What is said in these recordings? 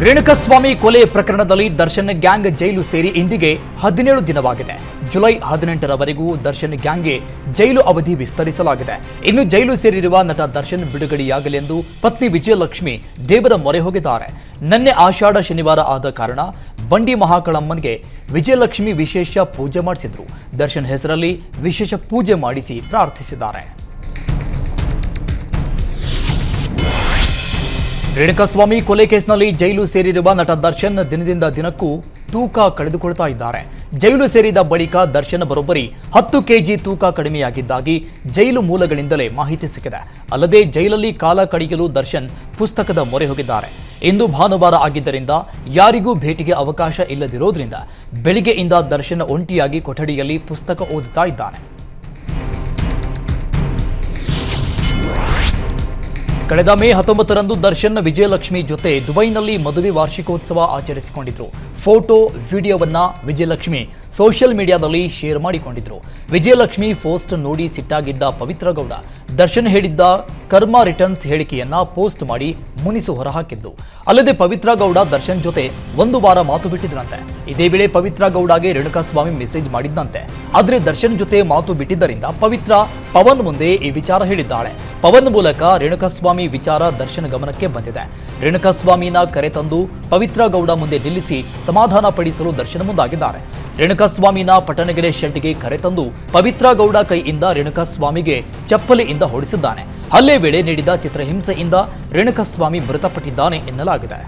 ರೇಣುಕಸ್ವಾಮಿ ಕೊಲೆ ಪ್ರಕರಣದಲ್ಲಿ ದರ್ಶನ್ ಗ್ಯಾಂಗ್ ಜೈಲು ಸೇರಿ ಇಂದಿಗೆ ಹದಿನೇಳು ದಿನವಾಗಿದೆ. ಜುಲೈ ಹದಿನೆಂಟರವರೆಗೂ ದರ್ಶನ್ ಗ್ಯಾಂಗ್ಗೆ ಜೈಲು ಅವಧಿ ವಿಸ್ತರಿಸಲಾಗಿದೆ. ಇನ್ನು ಜೈಲು ಸೇರಿರುವ ನಟ ದರ್ಶನ್ ಬಿಡುಗಡೆಯಾಗಲಿ ಎಂದು ಪತ್ನಿ ವಿಜಯಲಕ್ಷ್ಮಿ ದೇವರ ಮೊರೆ ಹೋಗಿದ್ದಾರೆ. ನಿನ್ನೆ ಆಷಾಢ ಶನಿವಾರ ಆದ ಕಾರಣ ಬಂಡಿ ಮಹಾಕಳಮ್ಮನ್ಗೆ ವಿಜಯಲಕ್ಷ್ಮಿ ವಿಶೇಷ ಪೂಜೆ ಮಾಡಿಸಿದ್ರು. ದರ್ಶನ್ ಹೆಸರಲ್ಲಿ ವಿಶೇಷ ಪೂಜೆ ಮಾಡಿಸಿ ಪ್ರಾರ್ಥಿಸಿದ್ದಾರೆ. ರೇಣುಕಸ್ವಾಮಿ ಕೊಲೆ ಕೇಸ್ನಲ್ಲಿ ಜೈಲು ಸೇರಿರುವ ನಟ ದರ್ಶನ್ ದಿನದಿಂದ ದಿನಕ್ಕೂ ತೂಕ ಕಳೆದುಕೊಳ್ತಾ ಇದ್ದಾರೆ. ಜೈಲು ಸೇರಿದ ಬಳಿಕ ದರ್ಶನ್ ಬರೋಬ್ಬರಿ ಹತ್ತು ಕೆಜಿ ತೂಕ ಕಡಿಮೆಯಾಗಿದ್ದಾಗಿ ಜೈಲು ಮೂಲಗಳಿಂದಲೇ ಮಾಹಿತಿ ಸಿಕ್ಕಿದೆ. ಅಲ್ಲದೆ ಜೈಲಲ್ಲಿ ಕಾಲ ಕಡಿಯಲು ದರ್ಶನ್ ಪುಸ್ತಕದ ಮೊರೆ ಹೋಗಿದ್ದಾರೆ. ಇಂದು ಭಾನುವಾರ ಆಗಿದ್ದರಿಂದ ಯಾರಿಗೂ ಭೇಟಿಗೆ ಅವಕಾಶ ಇಲ್ಲದಿರೋದ್ರಿಂದ ಬೆಳಿಗ್ಗೆಯಿಂದ ದರ್ಶನ್ ಒಂಟಿಯಾಗಿ ಕೊಠಡಿಯಲ್ಲಿ ಪುಸ್ತಕ ಓದುತ್ತಾ ಇದ್ದಾನೆ ಕಳೆದ ಮೇ ಹತ್ತೊಂಬತ್ತರಂದು ದರ್ಶನ್ ವಿಜಯಲಕ್ಷ್ಮಿ ಜೊತೆ ದುಬೈನಲ್ಲಿ ಮದುವೆ ವಾರ್ಷಿಕೋತ್ಸವ ಆಚರಿಸಿಕೊಂಡಿದ್ರು. ಫೋಟೋ ವಿಡಿಯೋವನ್ನ ವಿಜಯಲಕ್ಷ್ಮಿ ಸೋಷಿಯಲ್ ಮೀಡಿಯಾದಲ್ಲಿ ಶೇರ್ ಮಾಡಿಕೊಂಡಿದ್ರು. ವಿಜಯಲಕ್ಷ್ಮಿ ಪೋಸ್ಟ್ ನೋಡಿ ಸಿಟ್ಟಾಗಿದ್ದ ಪವಿತ್ರ ಗೌಡ ದರ್ಶನ್ ಹೇಳಿದ್ದ ಕರ್ಮ ರಿಟರ್ನ್ಸ್ ಹೇಳಿಕೆಯನ್ನ ಪೋಸ್ಟ್ ಮಾಡಿ ಮುನಿಸು ಹೊರಹಾಕಿದ್ದು. ಅಲ್ಲದೆ ಪವಿತ್ರ ಗೌಡ ದರ್ಶನ್ ಜೊತೆ ಒಂದು ವಾರ ಮಾತು ಬಿಟ್ಟಿದ್ರಂತೆ. ಇದೇ ವೇಳೆ ಪವಿತ್ರ ಗೌಡಗೆ ರೇಣುಕಾಸ್ವಾಮಿ ಮೆಸೇಜ್ ಮಾಡಿದ್ದಂತೆ ಆದ್ರೆ ದರ್ಶನ್ ಜೊತೆ ಮಾತು ಬಿಟ್ಟಿದ್ದರಿಂದ ಪವಿತ್ರ ಪವನ್ ಮುಂದೆ ಈ ವಿಚಾರ ಹೇಳಿದ್ದಾಳೆ. ಪವನ್ ಮೂಲಕ ರೇಣುಕಾಸ್ವಾಮಿ ವಿಚಾರ ದರ್ಶನ್ ಗಮನಕ್ಕೆ ಬಂದಿದೆ. ರೇಣುಕಾಸ್ವಾಮಿನ ಕರೆ ತಂದು ಪವಿತ್ರ ಗೌಡ ಮುಂದೆ ನಿಲ್ಲಿಸಿ ಸಮಾಧಾನ ಪಡಿಸಲು ದರ್ಶನ್ ಮುಂದಾಗಿದ್ದಾರೆ. ರೇಣುಕಾಸ್ವಾಮಿನ ಪಟ್ಟಣಗೆರೆ ಶೆಡ್ಗೆ ಕರೆತಂದು ಪವಿತ್ರ ಗೌಡ ಕೈಯಿಂದ ರೇಣುಕಾಸ್ವಾಮಿಗೆ ಚಪ್ಪಲಿಯಿಂದ ಹೊಡಿಸಿದ್ದಾನೆ. ಹಲ್ಲೆ ವೇಳೆ ನೀಡಿದ ಚಿತ್ರಹಿಂಸೆಯಿಂದ ರೇಣುಕಾಸ್ವಾಮಿ ಮೃತಪಟ್ಟಿದ್ದಾನೆ ಎನ್ನಲಾಗಿದೆ.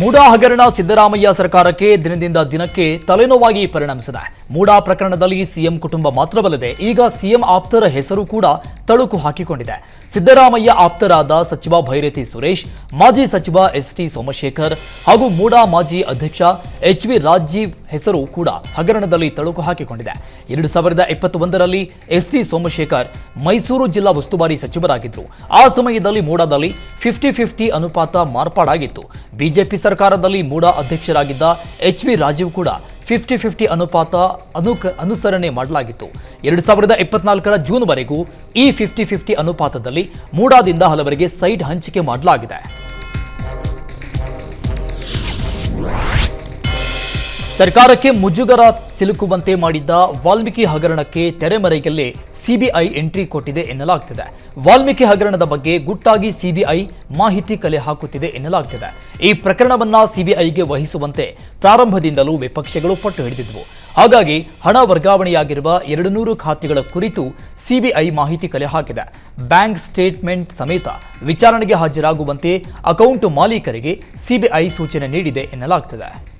ಮೂಡಾ ಹಗರಣ ಸಿದ್ದರಾಮಯ್ಯ ಸರ್ಕಾರಕ್ಕೆ ದಿನದಿಂದ ದಿನಕ್ಕೆ ತಲೆನೋವಾಗಿ ಪರಿಣಮಿಸಿದೆ. ಮೂಡಾ ಪ್ರಕರಣದಲ್ಲಿ ಸಿಎಂ ಕುಟುಂಬ ಮಾತ್ರವಲ್ಲದೆ ಈಗ ಸಿಎಂ ಆಪ್ತರ ಹೆಸರು ಕೂಡ ತಳುಕು ಹಾಕಿಕೊಂಡಿದೆ. ಸಿದ್ದರಾಮಯ್ಯ ಆಪ್ತರಾದ ಸಚಿವ ಭೈರತಿ ಸುರೇಶ್, ಮಾಜಿ ಸಚಿವ ಎಸ್ ಟಿ ಸೋಮಶೇಖರ್ ಹಾಗೂ ಮೂಡಾ ಮಾಜಿ ಅಧ್ಯಕ್ಷ ಎಚ್ ವಿ ರಾಜೀವ್ ಹೆಸರು ಕೂಡ ಹಗರಣದಲ್ಲಿ ತಳುಕು ಹಾಕಿಕೊಂಡಿದೆ. ಎರಡು ಸಾವಿರದ ಇಪ್ಪತ್ತೊಂದರಲ್ಲಿ ಎಸ್ ಟಿ ಸೋಮಶೇಖರ್ ಮೈಸೂರು ಜಿಲ್ಲಾ ಉಸ್ತುವಾರಿ ಸಚಿವರಾಗಿದ್ದರು. ಆ ಸಮಯದಲ್ಲಿ ಮೂಡಾದಲ್ಲಿ ಫಿಫ್ಟಿ ಫಿಫ್ಟಿ ಅನುಪಾತ ಮಾರ್ಪಾಡಾಗಿತ್ತು. ಬಿಜೆಪಿ ಸರ್ಕಾರದಲ್ಲಿ ಮೂಡಾ ಅಧ್ಯಕ್ಷರಾಗಿದ್ದ ಎಚ್ ವಿ ರಾಜೀವ್ ಕೂಡ ಫಿಫ್ಟಿ ಫಿಫ್ಟಿ ಅನುಪಾತ ಅನುಕ ಅನುಸರಣೆ ಮಾಡಲಾಗಿತ್ತು. ಎರಡು ಸಾವಿರದ ಇಪ್ಪತ್ನಾಲ್ಕರ ಜೂನ್ವರೆಗೂ ಈ ಫಿಫ್ಟಿ ಫಿಫ್ಟಿ ಅನುಪಾತದಲ್ಲಿ ಮೂಡಾದಿಂದ ಹಲವರಿಗೆ ಸೈಟ್ ಹಂಚಿಕೆ ಮಾಡಲಾಗಿದೆ. ಸರ್ಕಾರಕ್ಕೆ ಮುಜುಗರ ಸಿಲುಕುವಂತೆ ಮಾಡಿದ್ದ ವಾಲ್ಮೀಕಿ ಹಗರಣಕ್ಕೆ ತೆರೆಮರೆಯಲ್ಲಿ ಸಿಬಿಐ ಎಂಟ್ರಿ ಕೊಟ್ಟಿದೆ ಎನ್ನಲಾಗ್ತಿದೆ. ವಾಲ್ಮೀಕಿ ಹಗರಣದ ಬಗ್ಗೆ ಗುಟ್ಟಾಗಿ ಸಿಬಿಐ ಮಾಹಿತಿ ಕಲೆ ಹಾಕುತ್ತಿದೆ ಎನ್ನಲಾಗ್ತಿದೆ. ಈ ಪ್ರಕರಣವನ್ನ ಸಿಬಿಐಗೆ ವಹಿಸುವಂತೆ ಪ್ರಾರಂಭದಿಂದಲೂ ವಿಪಕ್ಷಗಳು ಪಟ್ಟು ಹಿಡಿದಿದ್ವು. ಹಾಗಾಗಿ ಹಣ ವರ್ಗಾವಣೆಯಾಗಿರುವ ಎರಡು ನೂರು ಖಾತೆಗಳ ಕುರಿತು ಸಿಬಿಐ ಮಾಹಿತಿ ಕಲೆ ಹಾಕಿದೆ. ಬ್ಯಾಂಕ್ ಸ್ಟೇಟ್ಮೆಂಟ್ ಸಮೇತ ವಿಚಾರಣೆಗೆ ಹಾಜರಾಗುವಂತೆ ಅಕೌಂಟ್ ಮಾಲೀಕರಿಗೆ ಸಿಬಿಐ ಸೂಚನೆ ನೀಡಿದೆ ಎನ್ನಲಾಗ್ತಿದೆ.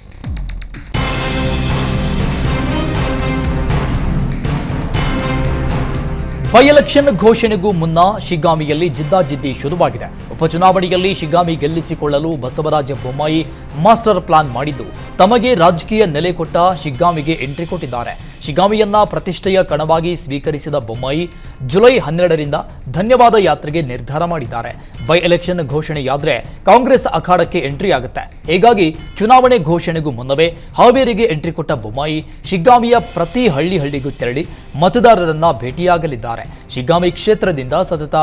ಬೈ ಎಲೆಕ್ಷನ್ ಘೋಷಣೆಗೂ ಮುನ್ನ ಶಿಗ್ಗಾಮಿಯಲ್ಲಿ ಜಿದ್ದಾಜಿದ್ದಿ ಶುರುವಾಗಿದೆ. ಉಪಚುನಾವಣೆಯಲ್ಲಿ ಶಿಗ್ಗಾಮಿ ಗೆಲ್ಲಿಸಿಕೊಳ್ಳಲು ಬಸವರಾಜ ಬೊಮ್ಮಾಯಿ ಮಾಸ್ಟರ್ ಪ್ಲಾನ್ ಮಾಡಿದ್ದು. ತಮಗೆ ರಾಜಕೀಯ ನೆಲೆ ಕೊಟ್ಟ ಶಿಗ್ಗಾಮಿಗೆ ಎಂಟ್ರಿ ಕೊಟ್ಟಿದ್ದಾರೆ. ಶಿಗ್ಗಾಮಿಯನ್ನ ಪ್ರತಿಷ್ಠೆಯ ಕಣವಾಗಿ ಸ್ವೀಕರಿಸಿದ ಬೊಮ್ಮಾಯಿ ಜುಲೈ ಹನ್ನೆರಡರಿಂದ ಧನ್ಯವಾದ ಯಾತ್ರೆಗೆ ನಿರ್ಧಾರ ಮಾಡಿದ್ದಾರೆ. ಬೈ ಎಲೆಕ್ಷನ್ ಘೋಷಣೆಯಾದ್ರೆ ಕಾಂಗ್ರೆಸ್ ಅಖಾಡಕ್ಕೆ ಎಂಟ್ರಿ ಆಗುತ್ತೆ. ಹೀಗಾಗಿ ಚುನಾವಣೆ ಘೋಷಣೆಗೂ ಮುನ್ನವೇ ಹಾವೇರಿಗೆ ಎಂಟ್ರಿ ಕೊಟ್ಟ ಬೊಮ್ಮಾಯಿ ಶಿಗ್ಗಾಮಿಯ ಪ್ರತಿ ಹಳ್ಳಿ ಹಳ್ಳಿಗೂ ತೆರಳಿ ಮತದಾರರನ್ನ ಭೇಟಿಯಾಗಲಿದ್ದಾರೆ. ಶಿಗ್ಗಾಮಿ ಕ್ಷೇತ್ರದಿಂದ ಸತತ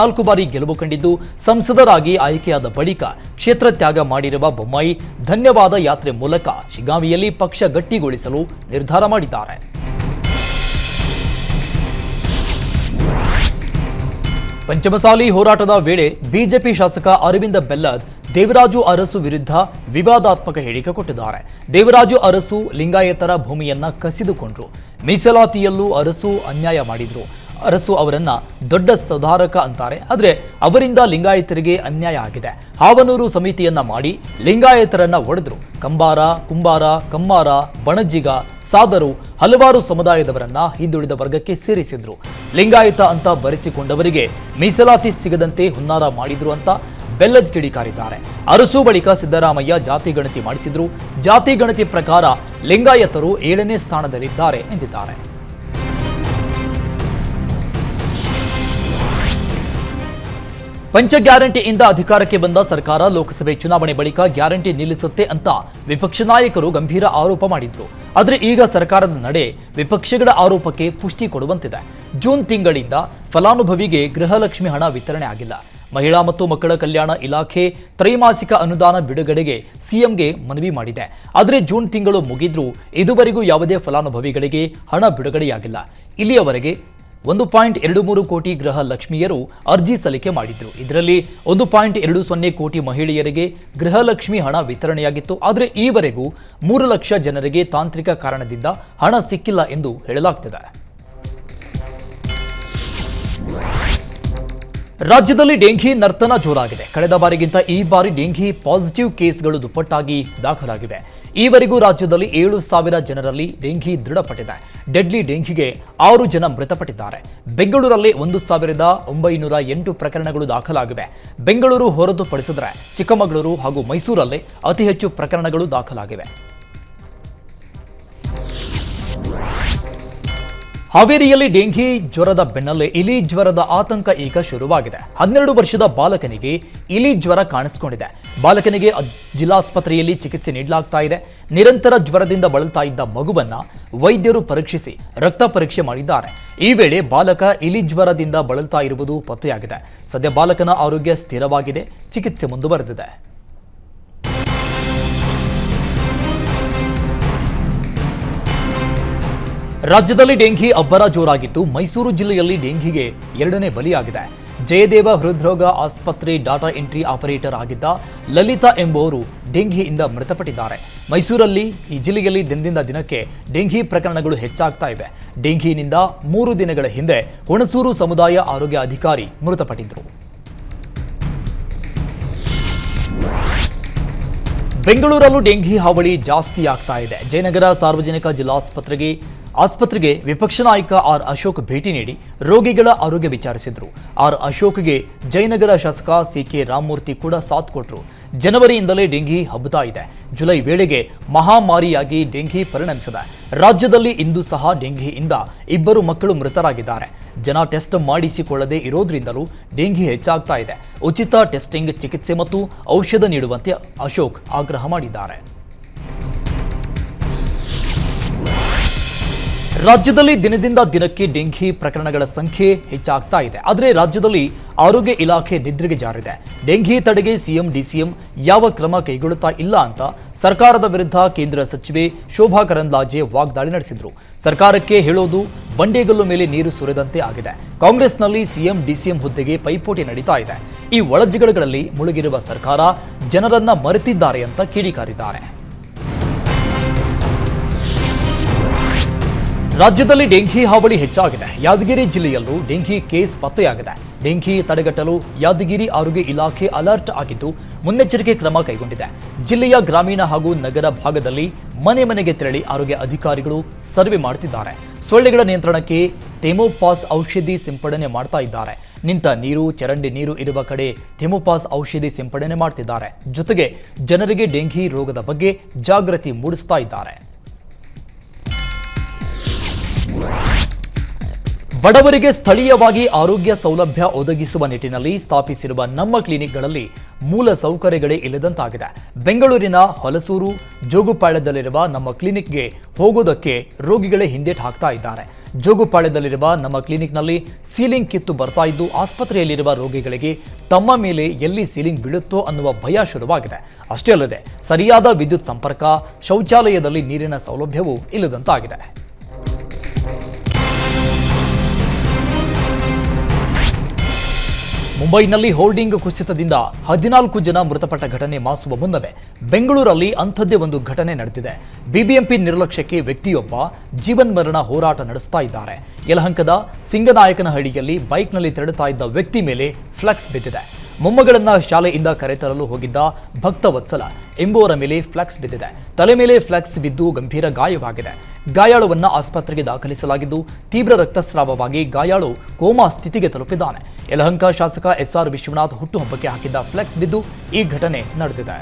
ನಾಲ್ಕು ಬಾರಿ ಗೆಲುವು ಕಂಡಿದ್ದು ಸಂಸದರಾಗಿ ಆಯ್ಕೆಯಾದ ಬಳಿಕ ಕ್ಷೇತ್ರ ತ್ಯಾಗ ಮಾಡಿರುವ ಬೊಮ್ಮಾಯಿ ಧನ್ಯವಾದ ಯಾತ್ರೆ ಮೂಲಕ ಶಿಗ್ಗಾಮಿಯಲ್ಲಿ ಪಕ್ಷ ಗಟ್ಟಿಗೊಳಿಸಲು ನಿರ್ಧಾರ ಮಾಡಿದ್ದಾರೆ. ಪಂಚಮಸಾಲಿ ಹೋರಾಟದ ವೇಳೆ ಬಿಜೆಪಿ ಶಾಸಕ ಅರವಿಂದ ಬೆಲ್ಲದ್ ದೇವರಾಜು ಅರಸು ವಿರುದ್ಧ ವಿವಾದಾತ್ಮಕ ಹೇಳಿಕೆ ಕೊಟ್ಟಿದ್ದಾರೆ. ದೇವರಾಜು ಅರಸು ಲಿಂಗಾಯತರ ಭೂಮಿಯನ್ನ ಕಸಿದುಕೊಂಡ್ರು. ಮೀಸಲಾತಿಯಲ್ಲೂ ಅರಸು ಅನ್ಯಾಯ ಮಾಡಿದ್ರು. ಅರಸು ಅವರನ್ನ ದೊಡ್ಡ ಸುಧಾರಕ ಅಂತಾರೆ. ಆದರೆ ಅವರಿಂದ ಲಿಂಗಾಯತರಿಗೆ ಅನ್ಯಾಯ ಆಗಿದೆ. ಹಾವನೂರು ಸಮಿತಿಯನ್ನ ಮಾಡಿ ಲಿಂಗಾಯತರನ್ನ ಒಡೆದ್ರು. ಕಂಬಾರ, ಕುಂಬಾರ, ಕಮ್ಮಾರ, ಬಣಜಿಗ, ಸಾದರು ಹಲವಾರು ಸಮುದಾಯದವರನ್ನ ಹಿಂದುಳಿದ ವರ್ಗಕ್ಕೆ ಸೇರಿಸಿದ್ರು. ಲಿಂಗಾಯತ ಅಂತ ಬರೆಸಿಕೊಂಡವರಿಗೆ ಮೀಸಲಾತಿ ಸಿಗದಂತೆ ಹುನ್ನಾರ ಮಾಡಿದ್ರು ಅಂತ ಬೆಲ್ಲದ ಕಿಡಿಕಾರಿದ್ದಾರೆ ಅರಸು ಬಳಿಕ ಸಿದ್ದರಾಮಯ್ಯ ಜಾತಿ ಗಣತಿ ಮಾಡಿಸಿದ್ರು. ಜಾತಿ ಗಣತಿ ಪ್ರಕಾರ ಲಿಂಗಾಯತರು ಏಳನೇ ಸ್ಥಾನದಲ್ಲಿದ್ದಾರೆ ಎಂದಿದ್ದಾರೆ. ಪಂಚ ಗ್ಯಾರಂಟಿಯಿಂದ ಅಧಿಕಾರಕ್ಕೆ ಬಂದ ಸರ್ಕಾರ ಲೋಕಸಭೆ ಚುನಾವಣೆ ಬಳಿಕ ಗ್ಯಾರಂಟಿ ನಿಲ್ಲಿಸುತ್ತೆ ಅಂತ ವಿಪಕ್ಷ ನಾಯಕರು ಗಂಭೀರ ಆರೋಪ ಮಾಡಿದ್ರು. ಆದರೆ ಈಗ ಸರ್ಕಾರದ ನಡೆ ವಿಪಕ್ಷಗಳ ಆರೋಪಕ್ಕೆ ಪುಷ್ಟಿ ಕೊಡುವಂತಿದೆ. ಜೂನ್ ತಿಂಗಳಿಂದ ಫಲಾನುಭವಿಗೆ ಗೃಹಲಕ್ಷ್ಮಿ ಹಣ ವಿತರಣೆ ಆಗಿಲ್ಲ. ಮಹಿಳಾ ಮತ್ತು ಮಕ್ಕಳ ಕಲ್ಯಾಣ ಇಲಾಖೆ ತ್ರೈಮಾಸಿಕ ಅನುದಾನ ಬಿಡುಗಡೆಗೆ ಸಿಎಂಗೆ ಮನವಿ ಮಾಡಿದೆ. ಆದರೆ ಜೂನ್ ತಿಂಗಳು ಮುಗಿದ್ರೂ ಇದುವರೆಗೂ ಯಾವುದೇ ಫಲಾನುಭವಿಗಳಿಗೆ ಹಣ ಬಿಡುಗಡೆಯಾಗಿಲ್ಲ. ಇಲ್ಲಿಯವರೆಗೆ ಒಂದು ಪಾಯಿಂಟ್ ಎರಡು ಮೂರು ಕೋಟಿ ಗೃಹ ಲಕ್ಷ್ಮಿಯರು ಅರ್ಜಿ ಸಲ್ಲಿಕೆ ಮಾಡಿದ್ರು. ಇದರಲ್ಲಿ ಒಂದು ಪಾಯಿಂಟ್ ಎರಡು ಸೊನ್ನೆ ಕೋಟಿ ಮಹಿಳೆಯರಿಗೆ ಗೃಹಲಕ್ಷ್ಮಿ ಹಣ ವಿತರಣೆಯಾಗಿತ್ತು. ಆದರೆ ಈವರೆಗೂ ಮೂರು ಲಕ್ಷ ಜನರಿಗೆ ತಾಂತ್ರಿಕ ಕಾರಣದಿಂದ ಹಣ ಸಿಕ್ಕಿಲ್ಲ ಎಂದು ಹೇಳಲಾಗ್ತಿದೆ. ರಾಜ್ಯದಲ್ಲಿ ಡೆಂಘಿ ನರ್ತನ ಜೋರಾಗಿದೆ. ಕಳೆದ ಬಾರಿಗಿಂತ ಈ ಬಾರಿ ಡೆಂಘಿ ಪಾಸಿಟಿವ್ ಕೇಸ್ಗಳು ದುಪ್ಪಟ್ಟಾಗಿ ದಾಖಲಾಗಿವೆ. ಈವರೆಗೂ ರಾಜ್ಯದಲ್ಲಿ ಏಳು ಸಾವಿರ ಜನರಲ್ಲಿ ಡೆಂಘಿ ದೃಢಪಟ್ಟಿದೆ. ಡೆಡ್ಲಿ ಡೆಂಘಿಗೆ ಆರು ಜನ ಮೃತಪಟ್ಟಿದ್ದಾರೆ. ಬೆಂಗಳೂರಲ್ಲಿ ಒಂದು ಸಾವಿರದ ಒಂಬೈನೂರ ಎಂಟು ಪ್ರಕರಣಗಳು ದಾಖಲಾಗಿವೆ. ಬೆಂಗಳೂರು ಹೊರತುಪಡಿಸಿದರೆ ಚಿಕ್ಕಮಗಳೂರು ಹಾಗೂ ಮೈಸೂರಲ್ಲಿ ಅತಿ ಹೆಚ್ಚು ಪ್ರಕರಣಗಳು ದಾಖಲಾಗಿವೆ. ಹಾವೇರಿಯಲ್ಲಿ ಡೆಂಘಿ ಜ್ವರದ ಬೆನ್ನಲ್ಲೇ ಇಲಿ ಜ್ವರದ ಆತಂಕ ಈಗ ಶುರುವಾಗಿದೆ. ಹನ್ನೆರಡು ವರ್ಷದ ಬಾಲಕನಿಗೆ ಇಲಿ ಜ್ವರ ಕಾಣಿಸಿಕೊಂಡಿದೆ. ಬಾಲಕನಿಗೆ ಜಿಲ್ಲಾಸ್ಪತ್ರೆಯಲ್ಲಿ ಚಿಕಿತ್ಸೆ ನೀಡಲಾಗ್ತಾ ಇದೆ. ನಿರಂತರ ಜ್ವರದಿಂದ ಬಳಲ್ತಾ ಇದ್ದ ಮಗುವನ್ನ ವೈದ್ಯರು ಪರೀಕ್ಷಿಸಿ ರಕ್ತ ಪರೀಕ್ಷೆ ಮಾಡಿದ್ದಾರೆ. ಈ ವೇಳೆ ಬಾಲಕ ಇಲಿ ಜ್ವರದಿಂದ ಬಳಲ್ತಾ ಇರುವುದು ಪತ್ತೆಯಾಗಿದೆ. ಸದ್ಯ ಬಾಲಕನ ಆರೋಗ್ಯ ಸ್ಥಿರವಾಗಿದೆ. ಚಿಕಿತ್ಸೆ ಮುಂದುವರೆದಿದೆ. ರಾಜ್ಯದಲ್ಲಿ ಡೆಂಘಿ ಅಬ್ಬರ ಜೋರಾಗಿದ್ದು ಮೈಸೂರು ಜಿಲ್ಲೆಯಲ್ಲಿ ಡೆಂಘಿಗೆ ಎರಡನೇ ಬಲಿಯಾಗಿದೆ. ಜಯದೇವ ಹೃದ್ರೋಗ ಆಸ್ಪತ್ರೆ ಡಾಟಾ ಎಂಟ್ರಿ ಆಪರೇಟರ್ ಆಗಿದ್ದ ಲಲಿತಾ ಎಂಬುವರು ಡೆಂಘಿಯಿಂದ ಮೃತಪಟ್ಟಿದ್ದಾರೆ. ಮೈಸೂರಲ್ಲಿ ಈ ಜಿಲ್ಲೆಯಲ್ಲಿ ದಿನದಿಂದ ದಿನಕ್ಕೆ ಡೆಂಘಿ ಪ್ರಕರಣಗಳು ಹೆಚ್ಚಾಗ್ತಾ ಇವೆ. ಡೆಂಘಿನಿಂದ ಮೂರು ದಿನಗಳ ಹಿಂದೆ ಹುಣಸೂರು ಸಮುದಾಯ ಆರೋಗ್ಯ ಅಧಿಕಾರಿ ಮೃತಪಟ್ಟಿದ್ದರು. ಬೆಂಗಳೂರಲ್ಲೂ ಡೆಂಘಿ ಹಾವಳಿ ಜಾಸ್ತಿ ಆಗ್ತಾ ಇದೆ. ಜಯನಗರ ಸಾರ್ವಜನಿಕ ಜಿಲ್ಲಾಸ್ಪತ್ರೆಗೆ ಆಸ್ಪತ್ರೆಗೆ ವಿಪಕ್ಷ ನಾಯಕ ಆರ್ ಅಶೋಕ್ ಭೇಟಿ ನೀಡಿ ರೋಗಿಗಳ ಆರೋಗ್ಯ ವಿಚಾರಿಸಿದ್ರು. ಆರ್ ಅಶೋಕ್ಗೆ ಜಯನಗರ ಶಾಸಕ ಸಿ ಕೆ ರಾಮಮೂರ್ತಿ ಕೂಡ ಸಾಥ್ ಕೊಟ್ಟರು ಜನವರಿಯಿಂದಲೇ ಡೆಂಘಿ ಹಬ್ಬತಾ ಇದೆ. ಜುಲೈ ವೇಳೆಗೆ ಮಹಾಮಾರಿಯಾಗಿ ಡೆಂಘಿ ಪರಿಣಮಿಸಿದೆ. ರಾಜ್ಯದಲ್ಲಿ ಇಂದು ಸಹ ಡೆಂಘಿಯಿಂದ ಇಬ್ಬರು ಮಕ್ಕಳು ಮೃತರಾಗಿದ್ದಾರೆ. ಜನ ಟೆಸ್ಟ್ ಮಾಡಿಸಿಕೊಳ್ಳದೆ ಇರೋದ್ರಿಂದಲೂ ಡೆಂಘಿ ಹೆಚ್ಚಾಗ್ತಾ ಇದೆ. ಉಚಿತ ಟೆಸ್ಟಿಂಗ್ ಚಿಕಿತ್ಸೆ ಮತ್ತು ಔಷಧ ನೀಡುವಂತೆ ಅಶೋಕ್ ಆಗ್ರಹ ಮಾಡಿದ್ದಾರೆ. ರಾಜ್ಯದಲ್ಲಿ ದಿನದಿಂದ ದಿನಕ್ಕೆ ಡೆಂಘಿ ಪ್ರಕರಣಗಳ ಸಂಖ್ಯೆ ಹೆಚ್ಚಾಗ್ತಾ ಇದೆ. ಆದರೆ ರಾಜ್ಯದಲ್ಲಿ ಆರೋಗ್ಯ ಇಲಾಖೆ ನಿದ್ರೆಗೆ ಜಾರಿದೆ. ಡೆಂಘಿ ತಡೆಗೆ ಸಿಎಂ, ಡಿಸಿಎಂ ಯಾವ ಕ್ರಮ ಕೈಗೊಳ್ಳುತ್ತಾ ಇಲ್ಲ ಅಂತ ಸರ್ಕಾರದ ವಿರುದ್ಧ ಕೇಂದ್ರ ಸಚಿವೆ ಶೋಭಾ ಕರಂದ್ಲಾಜೆ ವಾಗ್ದಾಳಿ ನಡೆಸಿದ್ರು. ಸರ್ಕಾರಕ್ಕೆ ಹೇಳೋದು ಬಂಡೆಗಲ್ಲು ಮೇಲೆ ನೀರು ಸುರಿದಂತೆ ಆಗಿದೆ. ಕಾಂಗ್ರೆಸ್ನಲ್ಲಿ ಸಿಎಂ, ಡಿಸಿಎಂ ಹುದ್ದೆಗೆ ಪೈಪೋಟಿ ನಡೀತಾ ಇದೆ. ಈ ಒಳಜಗಳಗಳಲ್ಲಿ ಮುಳುಗಿರುವ ಸರ್ಕಾರ ಜನರನ್ನ ಮರೆತಿದ್ದಾರೆ ಅಂತ ಕಿಡಿಕಾರಿದ್ದಾರೆ. ರಾಜ್ಯದಲ್ಲಿ ಡೆಂಘಿ ಹಾವಳಿ ಹೆಚ್ಚಾಗಿದೆ. ಯಾದಗಿರಿ ಜಿಲ್ಲೆಯಲ್ಲೂ ಡೆಂಘಿ ಕೇಸ್ ಪತ್ತೆಯಾಗಿದೆ. ಡೆಂಘಿ ತಡೆಗಟ್ಟಲು ಯಾದಗಿರಿ ಆರೋಗ್ಯ ಇಲಾಖೆ ಅಲರ್ಟ್ ಆಗಿದ್ದು ಮುನ್ನೆಚ್ಚರಿಕೆ ಕ್ರಮ ಕೈಗೊಂಡಿದೆ. ಜಿಲ್ಲೆಯ ಗ್ರಾಮೀಣ ಹಾಗೂ ನಗರ ಭಾಗದಲ್ಲಿ ಮನೆ ಮನೆಗೆ ತೆರಳಿ ಆರೋಗ್ಯ ಅಧಿಕಾರಿಗಳು ಸರ್ವೆ ಮಾಡುತ್ತಿದ್ದಾರೆ. ಸೊಳ್ಳೆಗಳ ನಿಯಂತ್ರಣಕ್ಕೆ ಥೆಮೋಪಾಸ್ ಔಷಧಿ ಸಿಂಪಡಣೆ ಮಾಡ್ತಾ ಇದ್ದಾರೆ. ನಿಂತ ನೀರು, ಚರಂಡಿ ನೀರು ಇರುವ ಕಡೆ ಥೆಮೋಪಾಸ್ ಔಷಧಿ ಸಿಂಪಡಣೆ ಮಾಡ್ತಿದ್ದಾರೆ. ಜೊತೆಗೆ ಜನರಿಗೆ ಡೆಂಘಿ ರೋಗದ ಬಗ್ಗೆ ಜಾಗೃತಿ ಮೂಡಿಸ್ತಾ ಇದ್ದಾರೆ. ಬಡವರಿಗೆ ಸ್ಥಳೀಯವಾಗಿ ಆರೋಗ್ಯ ಸೌಲಭ್ಯ ಒದಗಿಸುವ ನಿಟ್ಟಿನಲ್ಲಿ ಸ್ಥಾಪಿಸಿರುವ ನಮ್ಮ ಕ್ಲಿನಿಕ್ಗಳಲ್ಲಿ ಮೂಲ ಸೌಕರ್ಯಗಳೇ ಇಲ್ಲದಂತಾಗಿದೆ. ಬೆಂಗಳೂರಿನ ಹೊಲಸೂರು, ಜೋಗುಪಾಳ್ಯದಲ್ಲಿರುವ ನಮ್ಮ ಕ್ಲಿನಿಕ್ಗೆ ಹೋಗೋದಕ್ಕೆ ರೋಗಿಗಳೇ ಹಿಂದೇಟು ಹಾಕ್ತಾ ಇದ್ದಾರೆ. ಜೋಗುಪಾಳ್ಯದಲ್ಲಿರುವ ನಮ್ಮ ಕ್ಲಿನಿಕ್ನಲ್ಲಿ ಸೀಲಿಂಗ್ ಕಿತ್ತು ಬರ್ತಾ ಇದ್ದು, ಆಸ್ಪತ್ರೆಯಲ್ಲಿರುವ ರೋಗಿಗಳಿಗೆ ತಮ್ಮ ಮೇಲೆ ಎಲ್ಲಿ ಸೀಲಿಂಗ್ ಬೀಳುತ್ತೋ ಅನ್ನುವ ಭಯ ಶುರುವಾಗಿದೆ. ಅಷ್ಟೇ ಅಲ್ಲದೆ, ಸರಿಯಾದ ವಿದ್ಯುತ್ ಸಂಪರ್ಕ, ಶೌಚಾಲಯದಲ್ಲಿ ನೀರಿನ ಸೌಲಭ್ಯವೂ ಇಲ್ಲದಂತಾಗಿದೆ. ಮುಂಬೈನಲ್ಲಿ ಹೋರ್ಡಿಂಗ್ ಕುಸಿತದಿಂದ ಹದಿನಾಲ್ಕು ಜನ ಮೃತಪಟ್ಟ ಘಟನೆ ಮಾಸುವ ಮುನ್ನವೇ ಬೆಂಗಳೂರಲ್ಲಿ ಅಂಥದ್ದೇ ಒಂದು ಘಟನೆ ನಡೆದಿದೆ. ಬಿಬಿಎಂಪಿ ನಿರ್ಲಕ್ಷ್ಯಕ್ಕೆ ವ್ಯಕ್ತಿಯೊಬ್ಬ ಜೀವನ್ಮರಣ ಹೋರಾಟ ನಡೆಸ್ತಾ ಇದ್ದಾರೆ. ಯಲಹಂಕದ ಸಿಂಗನಾಯಕನಹಳ್ಳಿಯಲ್ಲಿ ಬೈಕ್ನಲ್ಲಿ ತೆರಳುತ್ತಾ ಇದ್ದ ವ್ಯಕ್ತಿ ಮೇಲೆ ಫ್ಲೆಕ್ಸ್ ಬಿದ್ದಿದೆ. ಮೊಮ್ಮಗಳನ್ನ ಶಾಲೆಯಿಂದ ಕರೆತರಲು ಹೋಗಿದ್ದ ಭಕ್ತವತ್ಸಲ ಎಂಬುವರ ಮೇಲೆ ಫ್ಲೆಕ್ಸ್ ಬಿದ್ದಿದೆ. ತಲೆ ಮೇಲೆ ಫ್ಲೆಕ್ಸ್ ಬಿದ್ದು ಗಂಭೀರ ಗಾಯವಾಗಿದೆ. ಗಾಯಾಳುವನ್ನ ಆಸ್ಪತ್ರೆಗೆ ದಾಖಲಿಸಲಾಗಿದ್ದು ತೀವ್ರ ರಕ್ತಸ್ರಾವವಾಗಿ ಗಾಯಾಳು ಕೋಮಾ ಸ್ಥಿತಿಗೆ ತಲುಪಿದ್ದಾನೆ. ಯಲಹಂಕ ಶಾಸಕ ಎಸ್ಆರ್ ವಿಶ್ವನಾಥ್ ಹುಟ್ಟುಹಬ್ಬಕ್ಕೆ ಹಾಕಿದ್ದ ಫ್ಲೆಕ್ಸ್ ಬಿದ್ದು ಈ ಘಟನೆ ನಡೆದಿದೆ.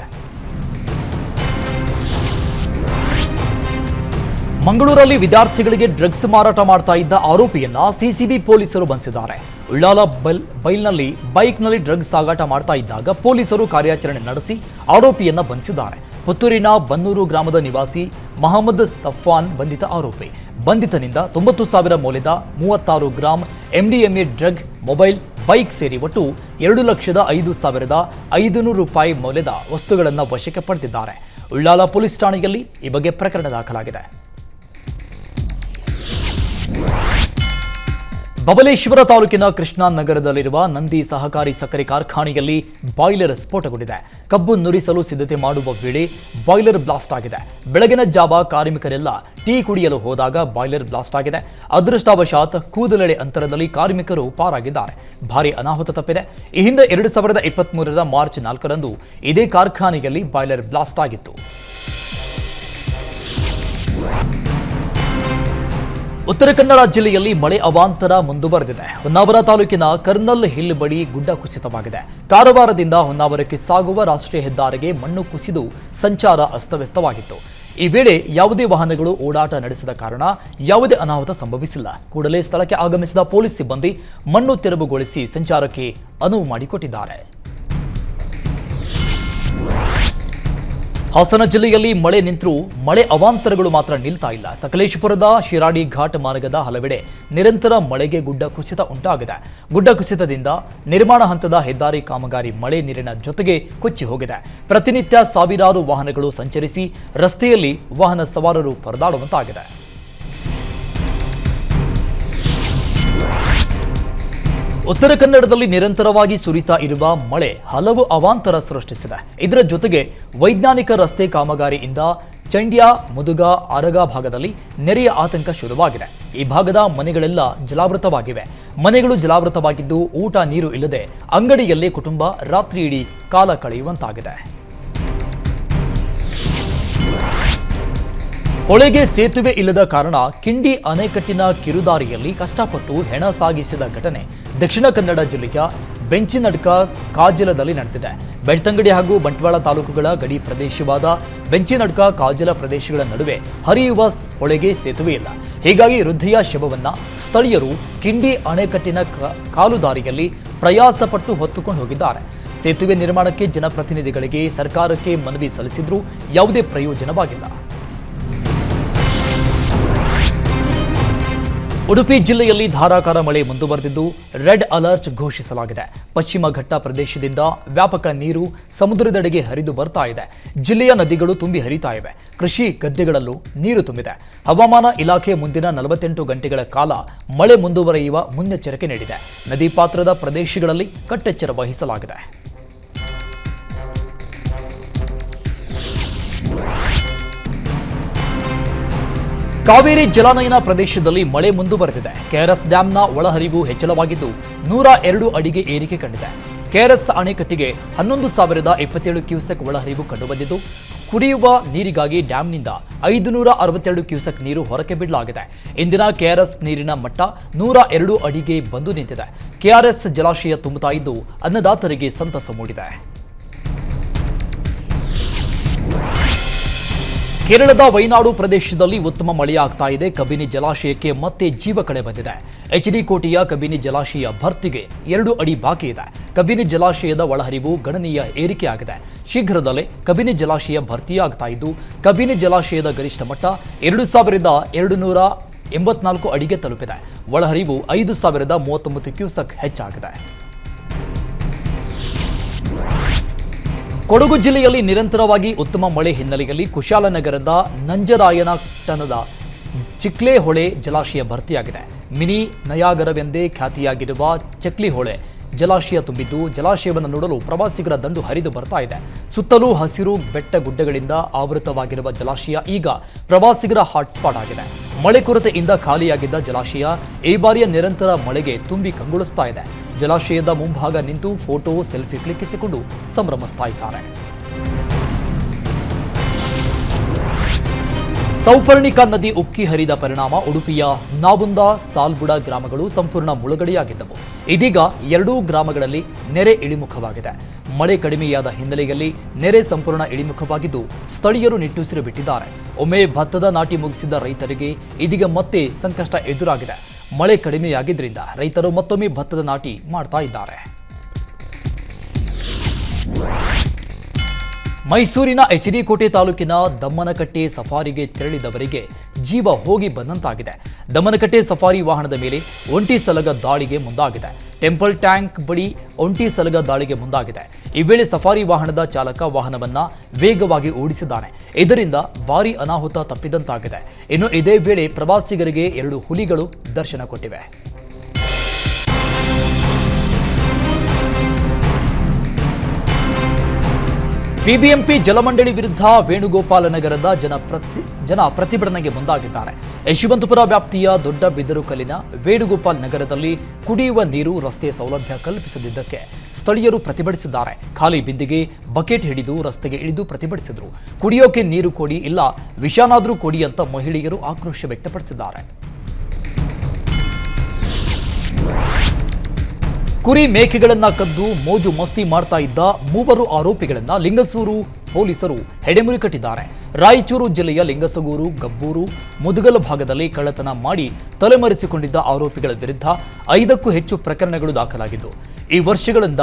ಮಂಗಳೂರಲ್ಲಿ ವಿದ್ಯಾರ್ಥಿಗಳಿಗೆ ಡ್ರಗ್ಸ್ ಮಾರಾಟ ಮಾಡ್ತಾ ಇದ್ದ ಆರೋಪಿಯನ್ನ ಸಿಸಿಬಿ ಪೊಲೀಸರು ಬಂಧಿಸಿದ್ದಾರೆ. ಉಳ್ಳಾಲ ಬೈಲ್, ಬೈಲ್ನಲ್ಲಿ ಬೈಕ್ನಲ್ಲಿ ಡ್ರಗ್ಸ್ ಸಾಗಾಟ ಮಾಡ್ತಾ ಇದ್ದಾಗ ಪೊಲೀಸರು ಕಾರ್ಯಾಚರಣೆ ನಡೆಸಿ ಆರೋಪಿಯನ್ನ ಬಂಧಿಸಿದ್ದಾರೆ. ಪುತ್ತೂರಿನ ಬನ್ನೂರು ಗ್ರಾಮದ ನಿವಾಸಿ ಮಹಮ್ಮದ್ ಸಫಾನ್ ಬಂಧಿತ ಆರೋಪಿ. ಬಂಧಿತನಿಂದ ತೊಂಬತ್ತು ಸಾವಿರ ಮೌಲ್ಯದ ಮೂವತ್ತಾರು gram MDMA drug, mobile, bike ಸೇರಿ ಒಟ್ಟು ಎರಡು ಲಕ್ಷದ ಐದು ಸಾವಿರದ ಐದುನೂರು ರೂಪಾಯಿ ಮೌಲ್ಯದ ವಸ್ತುಗಳನ್ನು ವಶಕ್ಕೆ ಪಡೆದಿದ್ದಾರೆ. ಉಳ್ಳಾಲ ಪೊಲೀಸ್ ಠಾಣೆಯಲ್ಲಿ ಈ ಬಗ್ಗೆ ಪ್ರಕರಣ ದಾಖಲಾಗಿದೆ. ಬಬಲೇಶ್ವರ ತಾಲೂಕಿನ ಕೃಷ್ಣಾ ನಗರದಲ್ಲಿರುವ ನಂದಿ ಸಹಕಾರಿ ಸಕ್ಕರೆ ಕಾರ್ಖಾನೆಯಲ್ಲಿ ಬಾಯ್ಲರ್ ಸ್ಫೋಟಗೊಂಡಿದೆ. ಕಬ್ಬು ನುರಿಸಲು ಸಿದ್ಧತೆ ಮಾಡುವ ವೇಳೆ ಬಾಯ್ಲರ್ ಬ್ಲಾಸ್ಟ್ ಆಗಿದೆ. ಬೆಳಗಿನ ಜಾವ ಕಾರ್ಮಿಕರೆಲ್ಲ ಟೀ ಕುಡಿಯಲು ಹೋದಾಗ ಬಾಯ್ಲರ್ ಬ್ಲಾಸ್ಟ್ ಆಗಿದೆ. ಅದೃಷ್ಟವಶಾತ್ ಕೂದಲೆಳೆ ಅಂತರದಲ್ಲಿ ಕಾರ್ಮಿಕರು ಪಾರಾಗಿದ್ದಾರೆ. ಭಾರಿ ಅನಾಹುತ ತಪ್ಪಿದೆ. ಈ ಹಿಂದೆ ಎರಡು ಸಾವಿರದ ಇಪ್ಪತ್ಮೂರರ ಮಾರ್ಚ್ ನಾಲ್ಕರಂದು ಇದೇ ಕಾರ್ಖಾನೆಯಲ್ಲಿ ಬಾಯ್ಲರ್ ಬ್ಲಾಸ್ಟ್ ಆಗಿತ್ತು. ಉತ್ತರ ಕನ್ನಡ ಜಿಲ್ಲೆಯಲ್ಲಿ ಮಳೆ ಅವಾಂತರ ಮುಂದುವರೆದಿದೆ. ಹೊನ್ನಾವರ ತಾಲೂಕಿನ ಕರ್ನಲ್ ಹಿಲ್ ಬಳಿ ಗುಡ್ಡ ಕುಸಿತವಾಗಿದೆ. ಕಾರವಾರದಿಂದ ಹೊನ್ನಾವರಕ್ಕೆ ಸಾಗುವ ರಾಷ್ಟ್ರೀಯ ಹೆದ್ದಾರಿಗೆ ಮಣ್ಣು ಕುಸಿದು ಸಂಚಾರ ಅಸ್ತವ್ಯಸ್ತವಾಗಿತ್ತು. ಈ ವೇಳೆ ಯಾವುದೇ ವಾಹನಗಳು ಓಡಾಟ ನಡೆಸದ ಕಾರಣ ಯಾವುದೇ ಅನಾಹುತ ಸಂಭವಿಸಿಲ್ಲ. ಕೂಡಲೇ ಸ್ಥಳಕ್ಕೆ ಆಗಮಿಸಿದ ಪೊಲೀಸ್ ಸಿಬ್ಬಂದಿ ಮಣ್ಣು ತೆರವುಗೊಳಿಸಿ ಸಂಚಾರಕ್ಕೆ ಅನುವು ಮಾಡಿಕೊಟ್ಟಿದ್ದಾರೆ. ಹಾಸನ ಜಿಲ್ಲೆಯಲ್ಲಿ ಮಳೆ ನಿಂತರೂ ಮಳೆ ಅವಾಂತರಗಳು ಮಾತ್ರ ನಿಲ್ತಾ ಇಲ್ಲ. ಸಕಲೇಶಪುರದ ಶಿರಾಡಿ ಘಾಟ್ ಮಾರ್ಗದ ಹಲವೆಡೆ ನಿರಂತರ ಮಳೆಗೆ ಗುಡ್ಡ ಕುಸಿತ ಉಂಟಾಗಿದೆ. ಗುಡ್ಡ ಕುಸಿತದಿಂದ ನಿರ್ಮಾಣ ಹಂತದ ಹೆದ್ದಾರಿ ಕಾಮಗಾರಿ ಮಳೆ ನೀರಿನ ಜೊತೆಗೆ ಕೊಚ್ಚಿ ಹೋಗಿದೆ. ಪ್ರತಿನಿತ್ಯ ಸಾವಿರಾರು ವಾಹನಗಳು ಸಂಚರಿಸಿ ರಸ್ತೆಯಲ್ಲಿ ವಾಹನ ಸವಾರರು ಪರದಾಡುವಂತಾಗಿದೆ. ಉತ್ತರ ಕನ್ನಡದಲ್ಲಿ ನಿರಂತರವಾಗಿ ಸುರಿತಾ ಇರುವ ಮಳೆ ಹಲವು ಅವಾಂತರ ಸೃಷ್ಟಿಸಿದೆ. ಇದರ ಜೊತೆಗೆ ವೈಜ್ಞಾನಿಕ ರಸ್ತೆ ಕಾಮಗಾರಿಯಿಂದ ಚಂಡ್ಯ, ಮುದುಗ, ಅರಗ ಭಾಗದಲ್ಲಿ ನೆರೆಯ ಆತಂಕ ಶುರುವಾಗಿದೆ. ಈ ಭಾಗದ ಮನೆಗಳೆಲ್ಲ ಜಲಾವೃತವಾಗಿವೆ. ಮನೆಗಳು ಜಲಾವೃತವಾಗಿದ್ದು ಊಟ, ನೀರು ಇಲ್ಲದೆ ಅಂಗಡಿಯಲ್ಲೇ ಕುಟುಂಬ ರಾತ್ರಿಯಿಡೀ ಕಾಲ ಕಳೆಯುವಂತಾಗಿದೆ. ಹೊಳೆಗೆ ಸೇತುವೆ ಇಲ್ಲದ ಕಾರಣ ಕಿಂಡಿ ಅಣೆಕಟ್ಟಿನ ಕಿರುದಾರಿಯಲ್ಲಿ ಕಷ್ಟಪಟ್ಟು ಹೆಣ ಸಾಗಿಸಿದ ಘಟನೆ ದಕ್ಷಿಣ ಕನ್ನಡ ಜಿಲ್ಲೆಯ ಬೆಂಚಿನಡ್ಕ ಕಾಜಲದಲ್ಲಿ ನಡೆದಿದೆ. ಬೆಳ್ತಂಗಡಿ ಹಾಗೂ ಬಂಟ್ವಾಳ ತಾಲೂಕುಗಳ ಗಡಿ ಪ್ರದೇಶವಾದ ಬೆಂಚಿನಡ್ಕ ಕಾಜಲ ಪ್ರದೇಶಗಳ ನಡುವೆ ಹರಿಯುವ ಹೊಳೆಗೆ ಸೇತುವೆ ಇಲ್ಲ. ಹೀಗಾಗಿ ವೃದ್ಧೆಯ ಶವವನ್ನು ಸ್ಥಳೀಯರು ಕಿಂಡಿ ಅಣೆಕಟ್ಟಿನ ಕಾಲುದಾರಿಯಲ್ಲಿ ಪ್ರಯಾಸಪಟ್ಟು ಹೊತ್ತುಕೊಂಡು ಹೋಗಿದ್ದಾರೆ. ಸೇತುವೆ ನಿರ್ಮಾಣಕ್ಕೆ ಜನಪ್ರತಿನಿಧಿಗಳಿಗೆ ಸರ್ಕಾರಕ್ಕೆ ಮನವಿ ಸಲ್ಲಿಸಿದ್ರೂ ಯಾವುದೇ ಪ್ರಯೋಜನವಾಗಿಲ್ಲ. ಉಡುಪಿ ಜಿಲ್ಲೆಯಲ್ಲಿ ಧಾರಾಕಾರ ಮಳೆ ಮುಂದುವರೆದಿದ್ದು ರೆಡ್ ಅಲರ್ಟ್ ಘೋಷಿಸಲಾಗಿದೆ. ಪಶ್ಚಿಮ ಘಟ್ಟ ಪ್ರದೇಶದಿಂದ ವ್ಯಾಪಕ ನೀರು ಸಮುದ್ರದೆಡೆಗೆ ಹರಿದು ಬರ್ತಾ ಇದೆ. ಜಿಲ್ಲೆಯ ನದಿಗಳು ತುಂಬಿ ಹರಿತಾ ಇವೆ. ಕೃಷಿ ಗದ್ದೆಗಳಲ್ಲೂ ನೀರು ತುಂಬಿದೆ. ಹವಾಮಾನ ಇಲಾಖೆ ಮುಂದಿನ ನಲವತ್ತೆಂಟು ಗಂಟೆಗಳ ಕಾಲ ಮಳೆ ಮುಂದುವರಿಯುವ ಮುನ್ನೆಚ್ಚರಿಕೆ ನೀಡಿದೆ. ನದಿ ಪಾತ್ರದ ಪ್ರದೇಶಗಳಲ್ಲಿ ಕಟ್ಟೆಚ್ಚರ ವಹಿಸಲಾಗಿದೆ. ಕಾವೇರಿ ಜಲಾನಯನ ಪ್ರದೇಶದಲ್ಲಿ ಮಳೆ ಮುಂದುವರೆದಿದೆ. ಕೆಆರ್ಎಸ್ ಡ್ಯಾಂನ ಒಳಹರಿವು ಹೆಚ್ಚಳವಾಗಿದ್ದು ನೂರ ಎರಡು ಅಡಿಗೆ ಏರಿಕೆ ಕಂಡಿದೆ. ಕೆಆರ್ಎಸ್ ಅಣೆಕಟ್ಟಿಗೆ ಹನ್ನೊಂದು ಸಾವಿರದ ಇಪ್ಪತ್ತೇಳು ಕ್ಯೂಸೆಕ್ ಒಳಹರಿವು ಕಂಡುಬಂದಿದ್ದು, ಕುಡಿಯುವ ನೀರಿಗಾಗಿ ಡ್ಯಾಂನಿಂದ ಐದು ನೂರ ಅರವತ್ತೆರಡು ಕ್ಯೂಸೆಕ್ ನೀರು ಹೊರಕ್ಕೆ ಬಿಡಲಾಗಿದೆ. ಇಂದಿನ ಕೆಆರ್ಎಸ್ ನೀರಿನ ಮಟ್ಟ ನೂರ ಎರಡು ಅಡಿಗೆ ಬಂದು ನಿಂತಿದೆ. ಕೆಆರ್ಎಸ್ ಜಲಾಶಯ ತುಂಬುತ್ತಾ ಇದ್ದು ಅನ್ನದಾತರಿಗೆ ಸಂತಸ ಮೂಡಿದೆ. ಕೇರಳದ ವೈನಾಡು ಪ್ರದೇಶದಲ್ಲಿ ಉತ್ತಮ ಮಳೆಯಾಗ್ತಾ ಇದೆ. ಕಬಿನಿ ಜಲಾಶಯಕ್ಕೆ ಮತ್ತೆ ಜೀವ ಕಳೆ ಬಂದಿದೆ. ಎಚ್ ಡಿ ಕೋಟೆಯ ಕಬಿನಿ ಜಲಾಶಯ ಭರ್ತಿಗೆ ಎರಡು ಅಡಿ ಬಾಕಿ ಇದೆ. ಕಬಿನಿ ಜಲಾಶಯದ ಒಳಹರಿವು ಗಣನೀಯ ಏರಿಕೆಯಾಗಿದೆ. ಶೀಘ್ರದಲ್ಲೇ ಕಬಿನಿ ಜಲಾಶಯ ಭರ್ತಿಯಾಗ್ತಾ ಇದ್ದು, ಕಬಿನಿ ಜಲಾಶಯದ ಗರಿಷ್ಠ ಮಟ್ಟ ಎರಡು ಸಾವಿರದ ಎರಡು ನೂರ ಎಂಬತ್ನಾಲ್ಕು ಅಡಿಗೆ ತಲುಪಿದೆ. ಒಳಹರಿವು ಐದು ಸಾವಿರದ ಮೂವತ್ತೊಂಬತ್ತು ಕ್ಯೂಸೆಕ್ ಹೆಚ್ಚಾಗಿದೆ. ಕೊಡಗು ಜಿಲ್ಲೆಯಲ್ಲಿ ನಿರಂತರವಾಗಿ ಉತ್ತಮ ಮಳೆ ಹಿನ್ನೆಲೆಯಲ್ಲಿ ಕುಶಾಲನಗರದ ನಂಜರಾಯನ ಟನದ ಚಿಕ್ಲೆಹೊಳೆ ಜಲಾಶಯ ಭರ್ತಿಯಾಗಿದೆ. ಮಿನಿ ನಯಾಗರವೆಂದೇ ಖ್ಯಾತಿಯಾಗಿರುವ ಚಕ್ಲಿ ಹೊಳೆ ಜಲಾಶಯ ತುಂಬಿದ್ದು ಜಲಾಶಯವನ್ನು ನೋಡಲು ಪ್ರವಾಸಿಗರ ದಂಡು ಹರಿದು ಬರ್ತಾ ಇದೆ. ಸುತ್ತಲೂ ಹಸಿರು ಬೆಟ್ಟ ಗುಡ್ಡಗಳಿಂದ ಆವೃತವಾಗಿರುವ ಜಲಾಶಯ ಈಗ ಪ್ರವಾಸಿಗರ ಹಾಟ್ಸ್ಪಾಟ್ ಆಗಿದೆ. ಮಳೆ ಕೊರತೆಯಿಂದ ಖಾಲಿಯಾಗಿದ್ದ ಜಲಾಶಯ ಈ ಬಾರಿಯ ನಿರಂತರ ಮಳೆಗೆ ತುಂಬಿ ಕಂಗೊಳಿಸ್ತಾ ಇದೆ. ಜಲಾಶಯದ ಮುಂಭಾಗ ನಿಂತು ಫೋಟೋ, ಸೆಲ್ಫಿ ಕ್ಲಿಕ್ಕಿಸಿಕೊಂಡು ಸಂಭ್ರಮಿಸ್ತಾ ಇದ್ದಾರೆ. ಸೌಪರ್ಣಿಕಾ ನದಿ ಉಕ್ಕಿ ಹರಿದ ಪರಿಣಾಮ ಉಡುಪಿಯ ನಾಬುಂದ, ಸಾಲ್ಬುಡ ಗ್ರಾಮಗಳು ಸಂಪೂರ್ಣ ಮುಳುಗಡೆಯಾಗಿದ್ದವು. ಇದೀಗ ಎರಡೂ ಗ್ರಾಮಗಳಲ್ಲಿ ನೆರೆ ಇಳಿಮುಖವಾಗಿದೆ. ಮಳೆ ಕಡಿಮೆಯಾದ ಹಿನ್ನೆಲೆಯಲ್ಲಿ ನೆರೆ ಸಂಪೂರ್ಣ ಇಳಿಮುಖವಾಗಿದ್ದು, ಸ್ಥಳೀಯರು ನಿಟ್ಟುಸಿರು ಬಿಟ್ಟಿದ್ದಾರೆ. ಒಮ್ಮೆ ಭತ್ತದ ನಾಟಿ ಮುಗಿಸಿದ ರೈತರಿಗೆ ಇದೀಗ ಮತ್ತೆ ಸಂಕಷ್ಟ ಎದುರಾಗಿದೆ. ಮಳೆ ಕಡಿಮೆಯಾಗಿದ್ದರಿಂದ ರೈತರು ಮತ್ತೊಮ್ಮೆ ಭತ್ತದ ನಾಟಿ ಮಾಡ್ತಾ ಇದ್ದಾರೆ. ಮೈಸೂರಿನ ಎಚ್ ಡಿ ಕೋಟೆ ತಾಲೂಕಿನ ದಮ್ಮನಕಟ್ಟೆ ಸಫಾರಿಗೆ ತೆರಳಿದವರಿಗೆ ಜೀವ ಹೋಗಿ ಬಂದಂತಾಗಿದೆ. ದಮ್ಮನಕಟ್ಟೆ ಸಫಾರಿ ವಾಹನದ ಮೇಲೆ ಒಂಟಿ ಸಲಗ ದಾಳಿಗೆ ಮುಂದಾಗಿದೆ. ಟೆಂಪಲ್ ಟ್ಯಾಂಕ್ ಬಳಿ ಒಂಟಿ ಸಲಗ ದಾಳಿಗೆ ಮುಂದಾಗಿದೆ. ಈ ವೇಳೆ ಸಫಾರಿ ವಾಹನದ ಚಾಲಕ ವಾಹನವನ್ನ ವೇಗವಾಗಿ ಓಡಿಸಿದ್ದಾನೆ. ಇದರಿಂದ ಭಾರಿ ಅನಾಹುತ ತಪ್ಪಿದಂತಾಗಿದೆ. ಇನ್ನು ಇದೇ ವೇಳೆ ಪ್ರವಾಸಿಗರಿಗೆ ಎರಡು ಹುಲಿಗಳು ದರ್ಶನ ಕೊಟ್ಟಿವೆ. ಬಿಬಿಎಂಪಿ ಜಲಮಂಡಳಿ ವಿರುದ್ಧ ವೇಣುಗೋಪಾಲ ನಗರದ ಜನ ಪ್ರತಿ ಜನ ಪ್ರತಿಭಟನೆಗೆ ಮುಂದಾಗಿದ್ದಾರೆ. ಯಶವಂತಪುರ ವ್ಯಾಪ್ತಿಯ ದೊಡ್ಡ ಬಿದರುಕಲ್ಲಿನ ವೇಣುಗೋಪಾಲ್ ನಗರದಲ್ಲಿ ಕುಡಿಯುವ ನೀರು ರಸ್ತೆ ಸೌಲಭ್ಯ ಕಲ್ಪಿಸದಿದ್ದಕ್ಕೆ ಸ್ಥಳೀಯರು ಪ್ರತಿಭಟಿಸಿದ್ದಾರೆ. ಖಾಲಿ ಬಿಂದಿಗೆ ಬಕೆಟ್ ಹಿಡಿದು ರಸ್ತೆಗೆ ಇಳಿದು ಪ್ರತಿಭಟಿಸಿದರು. ಕುಡಿಯೋಕೆ ನೀರು ಕೊಡಿ, ಇಲ್ಲ ವಿಷಾನಾದರೂ ಕೊಡಿ ಅಂತ ಮಹಿಳೆಯರು ಆಕ್ರೋಶ ವ್ಯಕ್ತಪಡಿಸಿದ್ದಾರೆ. ಕುರಿ ಮೇಕೆಗಳನ್ನ ಕದ್ದು ಮೋಜು ಮಸ್ತಿ ಮಾಡ್ತಾ ಇದ್ದ ಮೂವರು ಆರೋಪಿಗಳನ್ನ ಲಿಂಗಸೂರು ಪೊಲೀಸರು ಹೆಡೆಮುರಿ ಕಟ್ಟಿದ್ದಾರೆ. ರಾಯಚೂರು ಜಿಲ್ಲೆಯ ಲಿಂಗಸಗೂರು, ಗಬ್ಬೂರು, ಮುದುಗಲ ಭಾಗದಲ್ಲಿ ಕಳ್ಳತನ ಮಾಡಿ ತಲೆಮರೆಸಿಕೊಂಡಿದ್ದ ಆರೋಪಿಗಳ ವಿರುದ್ಧ ಐದಕ್ಕೂ ಹೆಚ್ಚು ಪ್ರಕರಣಗಳು ದಾಖಲಾಗಿದ್ದು, ಈ ವರ್ಷಗಳಿಂದ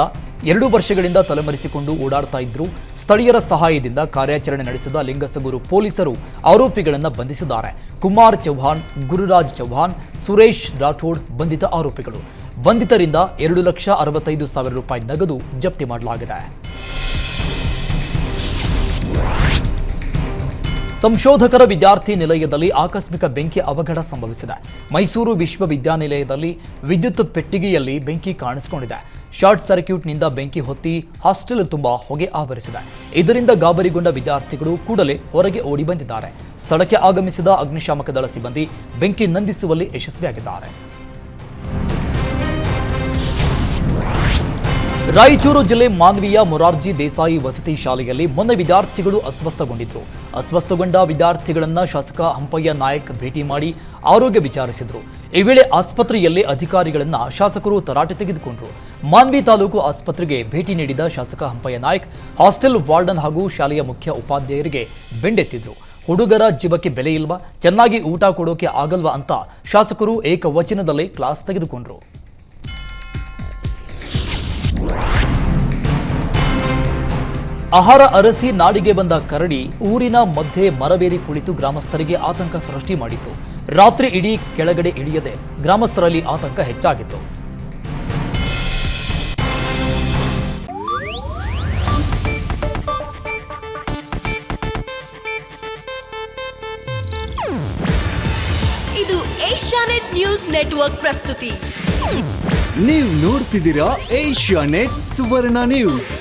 ಎರಡು ವರ್ಷಗಳಿಂದ ತಲೆಮರೆಸಿಕೊಂಡು ಓಡಾಡ್ತಾ ಇದ್ರು. ಸ್ಥಳೀಯರ ಸಹಾಯದಿಂದ ಕಾರ್ಯಾಚರಣೆ ನಡೆಸಿದ ಲಿಂಗಸಗೂರು ಪೊಲೀಸರು ಆರೋಪಿಗಳನ್ನು ಬಂಧಿಸಿದ್ದಾರೆ. ಕುಮಾರ್ ಚೌಹಾಣ್, ಗುರುರಾಜ್ ಚೌಹಾಣ್, ಸುರೇಶ್ ರಾಠೋಡ್ ಬಂಧಿತ ಆರೋಪಿಗಳು. ಬಂಧಿತರಿಂದ ಎರಡು ಲಕ್ಷ ಅರವತ್ತೈದು ಸಾವಿರ ರೂಪಾಯಿ ನಗದು ಜಪ್ತಿ ಮಾಡಲಾಗಿದೆ. ಸಂಶೋಧಕರ ವಿದ್ಯಾರ್ಥಿ ನಿಲಯದಲ್ಲಿ ಆಕಸ್ಮಿಕ ಬೆಂಕಿ ಅವಘಡ ಸಂಭವಿಸಿದೆ. ಮೈಸೂರು ವಿಶ್ವವಿದ್ಯಾನಿಲಯದಲ್ಲಿ ವಿದ್ಯುತ್ ಪೆಟ್ಟಿಗೆಯಲ್ಲಿ ಬೆಂಕಿ ಕಾಣಿಸಿಕೊಂಡಿದೆ. ಶಾರ್ಟ್ ಸರ್ಕ್ಯೂಟ್ನಿಂದ ಬೆಂಕಿ ಹೊತ್ತಿ ಹಾಸ್ಟೆಲ್ ತುಂಬಾ ಹೊಗೆ ಆವರಿಸಿದೆ. ಇದರಿಂದ ಗಾಬರಿಗೊಂಡ ವಿದ್ಯಾರ್ಥಿಗಳು ಕೂಡಲೇ ಹೊರಗೆ ಓಡಿ ಬಂದಿದ್ದಾರೆ. ಸ್ಥಳಕ್ಕೆ ಆಗಮಿಸಿದ ಅಗ್ನಿಶಾಮಕ ದಳ ಸಿಬ್ಬಂದಿ ಬೆಂಕಿ ನಂದಿಸುವಲ್ಲಿ ಯಶಸ್ವಿಯಾಗಿದ್ದಾರೆ. ರಾಯಚೂರು ಜಿಲ್ಲೆ ಮಾನ್ವಿಯ ಮೊರಾರ್ಜಿ ದೇಸಾಯಿ ವಸತಿ ಶಾಲೆಯಲ್ಲಿ ಮೊನ್ನೆ ವಿದ್ಯಾರ್ಥಿಗಳು ಅಸ್ವಸ್ಥಗೊಂಡಿದ್ರು. ಅಸ್ವಸ್ಥಗೊಂಡ ವಿದ್ಯಾರ್ಥಿಗಳನ್ನ ಶಾಸಕ ಹಂಪಯ್ಯ ನಾಯಕ್ ಭೇಟಿ ಮಾಡಿ ಆರೋಗ್ಯ ವಿಚಾರಿಸಿದ್ರು. ಈ ವೇಳೆ ಆಸ್ಪತ್ರೆಯಲ್ಲಿ ಅಧಿಕಾರಿಗಳನ್ನ ಶಾಸಕರು ತರಾಟೆ ತೆಗೆದುಕೊಂಡರು. ಮಾನ್ವಿ ತಾಲೂಕು ಆಸ್ಪತ್ರೆಗೆ ಭೇಟಿ ನೀಡಿದ ಶಾಸಕ ಹಂಪಯ್ಯ ನಾಯಕ್, ಹಾಸ್ಟೆಲ್ ವಾರ್ಡನ್ ಹಾಗೂ ಶಾಲೆಯ ಮುಖ್ಯ ಉಪಾಧ್ಯಾಯರಿಗೆ ಬೆಂಡೆತ್ತಿದ್ರು. ಹುಡುಗರ ಜೀವಕ್ಕೆ ಬೆಲೆ ಇಲ್ವಾ? ಚೆನ್ನಾಗಿ ಊಟ ಕೊಡೋಕೆ ಆಗಲ್ವಾ ಅಂತ ಶಾಸಕರು ಏಕವಚನದಲ್ಲೇ ಕ್ಲಾಸ್ ತೆಗೆದುಕೊಂಡ್ರು. ಆಹಾರ ಅರಸಿ ನಾಡಿಗೆ ಬಂದ ಕರಡಿ ಊರಿನ ಮಧ್ಯೆ ಮರಬೇರಿ ಕುಳಿತು ಗ್ರಾಮಸ್ಥರಿಗೆ ಆತಂಕ ಸೃಷ್ಟಿ ಮಾಡಿತ್ತು. ರಾತ್ರಿ ಇಡೀ ಕೆಳಗಡೆ ಇಳಿಯದೆ ಗ್ರಾಮಸ್ಥರಲ್ಲಿ ಆತಂಕ ಹೆಚ್ಚಾಗಿತ್ತು. ಇದು ಏಷ್ಯಾನೆಟ್ ನ್ಯೂಸ್ ನೆಟ್ವರ್ಕ್ ಪ್ರಸ್ತುತಿ. ನೀವು ನೋಡ್ತಿದ್ದೀರಾ ಏಷ್ಯಾ ನೆಟ್ ಸುವರ್ಣ ನ್ಯೂಸ್.